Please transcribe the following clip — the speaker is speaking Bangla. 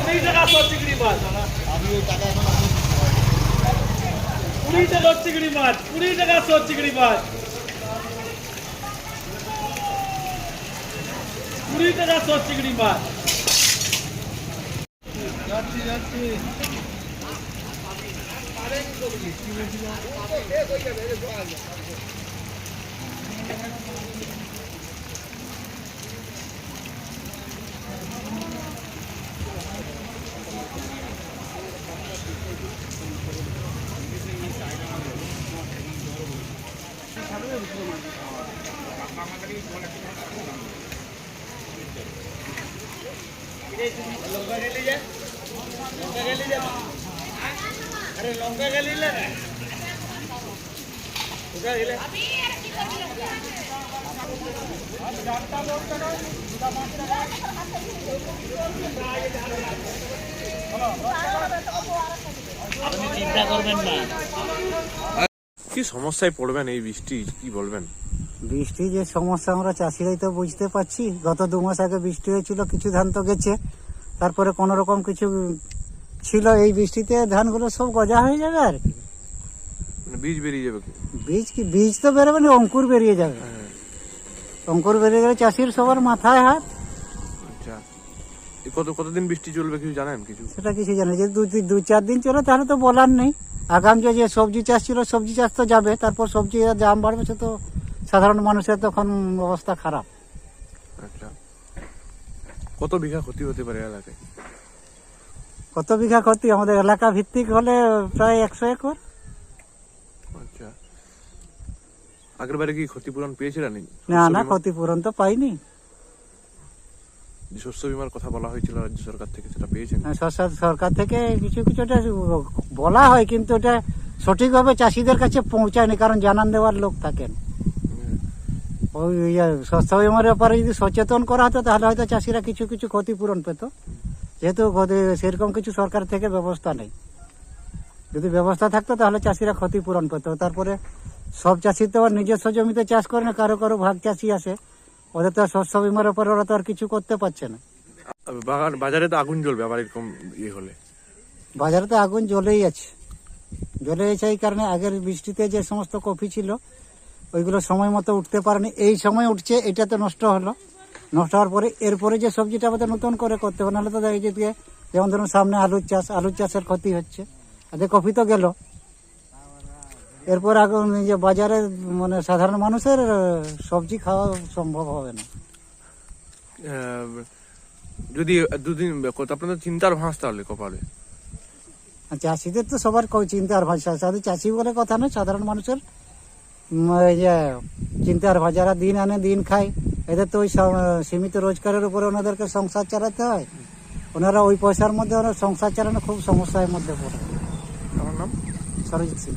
কুড়ি টাকা চিংড়ি মাছ কুড়ি টাকা চিংড়ি মাছ কুড়ি টাকা চিংড়ি মাছ কুড়ি টাকা চিংড়ি মাছ লঙ্কা গেলি যা লঙ্কা গেলি যা আরে লঙ্কা গেলি না? গেলে? চিন্তা করবেন না। কি সমস্যায় পড়বেন এই বৃষ্টি কি বলবেন? বৃষ্টি যে সমস্যা আমরা চাষিরাই তো বুঝতে পারছি। গত দু মাস আগে বৃষ্টি হয়েছিল কিছু ধান তো গেছে। তারপরে কোনো রকম কিছু ছিল এই বৃষ্টিতে ধানগুলো সব গজা হয়ে যাবে আর কি? মানে বীজ বেরিয়ে যাবে বীজ কি? বীজ তো বেরোবে না অঙ্কুর বেরিয়ে যাবে। হ্যাঁ, অঙ্কুর বেরিয়ে গেলে চাষির সবার মাথায় হাত। আচ্ছা। কত কতদিন বৃষ্টি চলবে কিছু জানেন কিছু? সেটা কিছু জানে যে দু দু চার দিন চলে তাহলে তো বলার নেই। আগাম যে যে সবজি চাষ ছিল সবজি চাষ তো যাবে তারপর সবজি দাম বাড়বে সে তো সাধারণ মানুষের তখন অবস্থা খারাপ। আচ্ছা। কত বিঘা ক্ষতি হতে পারে এলাকায়? কত বিঘা ক্ষতি? আমাদের এলাকা ভিত্তিক হলে প্রায় একশো একর। আচ্ছা। আগের বারে কি ক্ষতিপূরণ পেয়েছিলেন না না ক্ষতিপূরণ তো পাইনি। শস্য বিমার কথা বলা হয়েছিল রাজ্য সরকার থেকে সেটা পেয়েছেন হ্যাঁ, সরকার সরকার থেকে কিছু কিছু ওটা বলা হয় কিন্তু ওটা সঠিকভাবে চাষিদের কাছে পৌঁছায়নি কারণ জানান দেওয়ার লোক থাকেন। ওই ইয়ে, স্বাস্থ্য বিমার ব্যাপারে যদি সচেতন করা হতো তাহলে হয়তো চাষিরা কিছু কিছু ক্ষতিপূরণ পেত। যেহেতু সেরকম কিছু সরকার থেকে ব্যবস্থা নেই। যদি ব্যবস্থা থাকতো তাহলে চাষিরা ক্ষতিপূরণ পেত। তারপরে সব চাষি তো আর নিজস্ব জমিতে চাষ করে না কারও কারও ভাগ চাষি আছে। ওদের তো আর শস্য বিমার ব্যাপারে ওরা তো আর কিছু করতে পারছে না। বাগান বাজারে তো আগুন জ্বলবে আবার এরকম ইয়ে হলে। বাজারে তো আগুন জ্বলেই আছে। জ্বলে আছে এই কারণে আগের বৃষ্টিতে যে সমস্ত কফি ছিল ওইগুলো সময় মতো উঠতে পারেনি। এই সময় উঠছে এটা তো নষ্ট হলো। নষ্ট হওয়ার পরে এরপরে যে সবজিটা আমাদের নতুন করে করতে হবে নাহলে তো দেখা যেতে যেমন ধরুন সামনে আলুর চাষ আলুর চাষের ক্ষতি হচ্ছে। আগে কফি তো গেল। এরপর এখন যে বাজারে মানে সাধারণ মানুষের সবজি খাওয়া সম্ভব হবে না। যদি দুদিন আপনাদের চিন্তার ভাঁজ তাহলে কপালে? আর চাষিদের তো সবার ক- চিন্তার ভাষা সাথে চাষি বলে কথা নয় সাধারণ মানুষের যে চিন্তার যারা দিন আনে দিন খায়। এদের তো ওই সীমিত রোজগারের উপরে ওনাদেরকে সংসার চালাতে হয়। ওনারা ওই পয়সার মধ্যে ওনার সংসার চালানো খুব সমস্যার মধ্যে পড়ে। আমার নাম? সরজিৎ সিং।